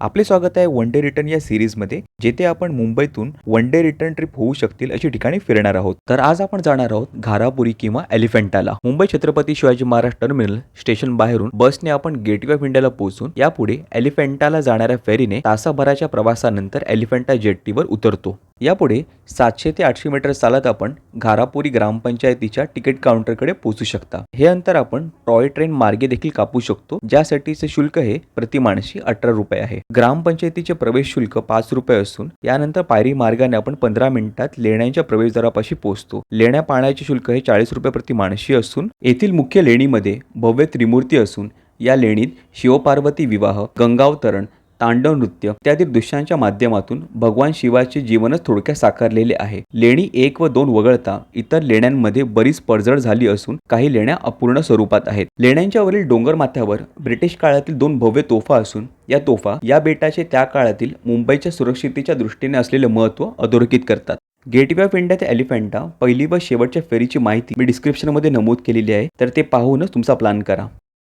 आपले स्वागत आहे वन डे रिटर्न या सिरीजमध्ये जेथे आपण मुंबईतून वन डे रिटर्न ट्रिप होऊ शकतील अशी ठिकाणी फिरणार आहोत. तर आज आपण जाणार आहोत घारापुरी किंवा एलिफंटाला. मुंबई छत्रपती शिवाजी महाराज टर्मिनल स्टेशन बाहेरून बसने आपण गेटवे ऑफ इंडियाला पोहोचून यापुढे एलिफंटाला जाणाऱ्या फेरीने तासाभराच्या प्रवासानंतर एलिफंटा जेट्टीवर उतरतो. यापुढे सातशे ते आठशे मीटर चालत आपण घारापुरी ग्रामपंचायतीच्या तिकीट काउंटरकडे पोहोचू शकता. हे अंतर आपण टॉय ट्रेन मार्गे देखील कापू शकतो ज्यासाठीचे शुल्क हे प्रतिमाणशी अठरा रुपये आहे. ग्रामपंचायतीचे प्रवेश शुल्क पाच रुपये असून यानंतर पायरी मार्गाने आपण पंधरा मिनिटात लेण्यांच्या प्रवेशद्वारापाशी पोहोचतो. लेण्या पाण्याचे शुल्क हे चाळीस रुपये प्रति माणशी असून येथील मुख्य लेणीमध्ये भव्य त्रिमूर्ती असून या लेणीत शिवपार्वती विवाह गंगावतरण तांडव नृत्य इत्यादी दृश्यांच्या माध्यमातून भगवान शिवाचे जीवनच थोडक्यात साकारलेले आहे. लेणी एक व दोन वगळता इतर लेण्यांमध्ये बरीच पडझड झाली असून काही लेण्या अपूर्ण स्वरूपात आहेत. लेण्यांच्या वरील डोंगर माथ्यावर ब्रिटिश काळातील दोन भव्य तोफा असून या तोफा या बेटाचे त्या काळातील मुंबईच्या सुरक्षितेच्या दृष्टीने असलेले महत्त्व अधोरेखित करतात. गेटवे ऑफ इंडिया ते एलिफंटा पहिली व शेवटच्या फेरीची माहिती मी डिस्क्रिप्शनमध्ये नमूद केलेली आहे तर ते पाहूनच तुमचा प्लॅन करा.